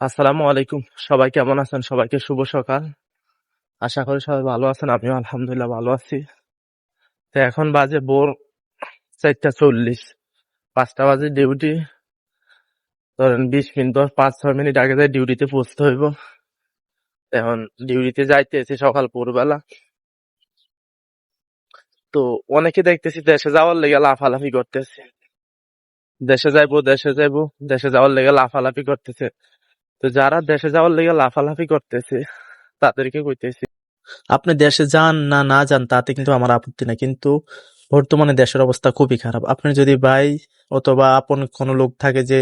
আসসালামু আলাইকুম। সবাই কেমন আছেন? সবাইকে শুভ সকাল। আশা করি সবাই ভালো আছেন। আমিও আলহামদুলিল্লাহ ভালো আছি। তো এখন বাজে ভোর চারটা চল্লিশ। পাঁচটা বাজে ডিউটি। ধরেন বিশ মিনিট দশ পাঁচ, ছয় মিনিট আগে যাই ডিউটিতে পৌঁছতে হইব। এখন ডিউটিতে যাইতেছি সকাল ভোরবেলা। তো অনেকে দেখতেছি দেশে যাওয়ার লেগে লাফালাফি করতেছে। দেশে যাইবো দেশে যাইবো, দেশে যাওয়ার লেগে লাফালাফি করতেছে। তো যারা দেশে যাওয়ার লেগে লাফালাফি করতেছে, তাদেরকে কইতেছি। আপনি দেশে যান না না যান, তাতে কিন্তু আমার আপত্তি নাই। কিন্তু বর্তমানে দেশের অবস্থা খুবই খারাপ। আপনি যদি ভাই অথবা আপন কোনো লোক থাকে যে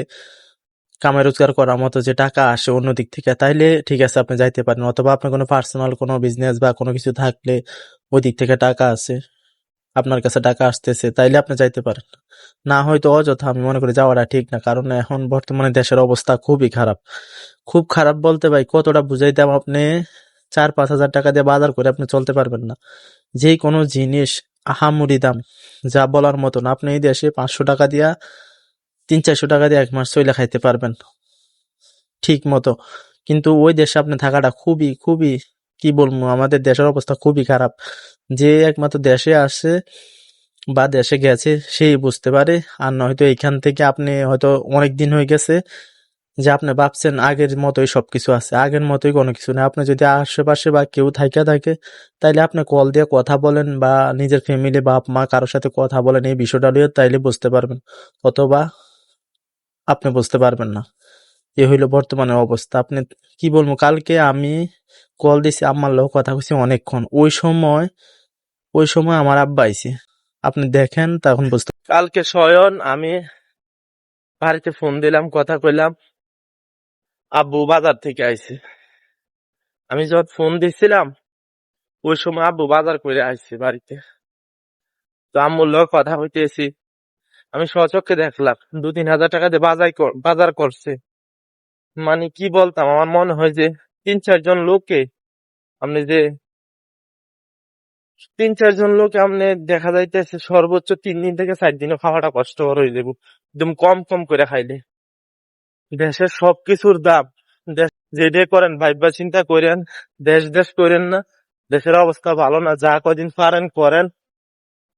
কামাই রোজগার করার মতো যে টাকা আসে অন্য দিক থেকে, তাইলে ঠিক আছে, আপনি যাইতে পারেন। অথবা আপনার কোনো পার্সোনাল কোনো বিজনেস বা কোনো কিছু থাকলে ওই দিক থেকে টাকা আছে, আপনার কাছে টাকা আসতেছে, তাইলে আপনি যাইতে পারেন। না হয়তো অযথা, আমি মনে করি যাওয়াটা ঠিক না, কারণ এখন বর্তমানে দেশের অবস্থা খুবই খারাপ। খুব খারাপ বলতে ভাই, কতটা বুঝাই বুঝাইতাম আপনি? চার, পাঁচ হাজার টাকা দিয়ে বাজার করে আপনি চলতে পারবেন না। যে কোনো জিনিস আহামরি দাম, যা বলার মতো না। আপনি এই দেশে পাঁচশো টাকা দিয়া, তিন, চারশো টাকা দিয়ে এক মাস চইলে খাইতে পারবেন। ঠিক মতো। কিন্তু ওই দেশে আপনি থাকাটা খুবই খুবই, কি বলব, আমাদের দেশের অবস্থা খুবই খারাপ। যে একমাত্র দেশে আসে বা দেশে গেছে, সেই বুঝতে পারে। আর নয়তো এইখান থেকে আপনি হয়তো অনেক দিন হয়ে গেছে যে আপনি ভাবছেন আগের মতোই সব কিছু আছে, আগের মতোই কোনো কিছু নেই। আপনি যদি আশেপাশে বা কেউ থাইকা থাকে, তাইলে আপনি কল দিয়ে কথা বলেন বা নিজের ফ্যামিলি বাপ মা কারোর সাথে কথা বলেন, এই বিষয়টা নিয়ে তাইলে বুঝতে পারবেন। অথবা আপনি বুঝতে পারবেন না। এ হইল বর্তমানে অবস্থা। আপনি কি বলব, কালকে আমি কল দিছি, আম্মার লোক কথা কইছি অনেকক্ষণ। ওই সময় ওই সময় আমার আব্বা আইছে। আপনি দেখেন, তখন বুঝতে কালকে স্বয়ন আমি বাড়িতে ফোন দিলাম, কথা কইলাম, আব্বু বাজার থেকে আইছে। আমি যখন ফোন দিছিলাম, ওই সময় আব্বু বাজার করে আইছে বাড়িতে। তো আম্মুর লোক কথা হইতেছি। আমি সচক্ষে দেখলাম দু তিন হাজার টাকা দিয়ে বাজার বাজার করছে। মানে কি বলতাম, আমার মনে হয় যে তিন চারজন লোকে আপনি যে তিন চারজন লোক আমনে দেখা যাইতেছে সর্বোচ্চ তিন দিন থেকে চার দিনও খাওয়াটা কষ্টকর হয়ে যাব একদম কম কম করে খাইলে। দেশের সবকিছুর দাম, দেশ যেটা করেন, ভাইবা চিন্তা করেন, দেশ দেশ করেন না, দেশের অবস্থা ভালো না, যা কদিন পারেন করেন।